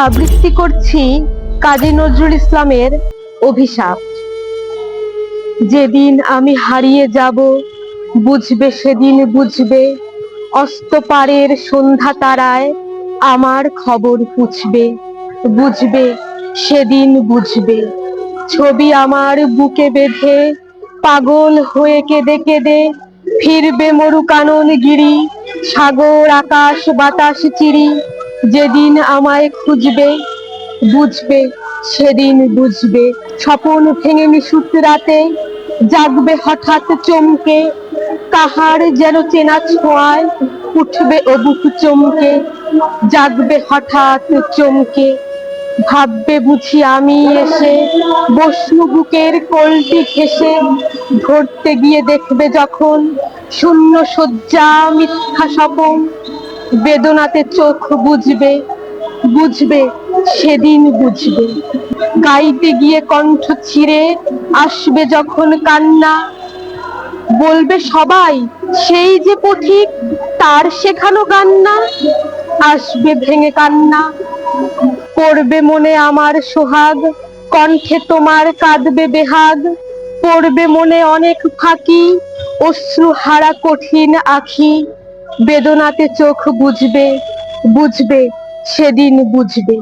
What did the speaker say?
আবৃত্তি করছি কাজী নজরুল ইসলামের অভিশাপ। যেদিন আমি হারিয়ে যাব, বুঝবে সেদিন বুঝবে, অস্তপারের সন্ধ্যা তারায় আমার খবর পুছবে, বুঝবে সেদিন বুঝবে। ছবি আমার বুকে বেঁধে, পাগল হয়ে কেঁদে কেঁদে ফিরবে মরু কানন গিরি, সাগর, আকাশ, বাতাস, চিরি। যেদিন আমায় খুঁজবে, বুঝবে, সেদিন বুঝবে। স্বপন ভেঙে নিশুত রাতে জাগবে হঠাৎ চমকে, কাহার যেন চেনা ছোঁয়ায় উঠবে অবুক চমকে। জাগবে হঠাৎ চমকে, ভাববে বুঝি আমি এসে বসনু বুকের কোলটি ঘেসে ধরতে গিয়ে দেখবে যখন শূন্য শয্যা মিথ্যা স্বপন বেদনাতে চোখ বুঝবে বুঝবে, সেদিন বুঝবে। গাইতে গিয়ে কণ্ঠ ছিঁড়ে আসবে যখন কান্না। বলবে সবাই, সেই যে পথিক, তার শেখানো গান না আসবে ভেঙে কান্না। পড়বে মনে আমার সোহাগ, কণ্ঠে তোমার কাঁদবে বেহাগ। পড়বে মনে অনেক ফাঁকি, অশ্রু হারা কঠিন আখি। বেদনাতে চোখ বুঝবে বুঝবে সেদিন বুঝবে।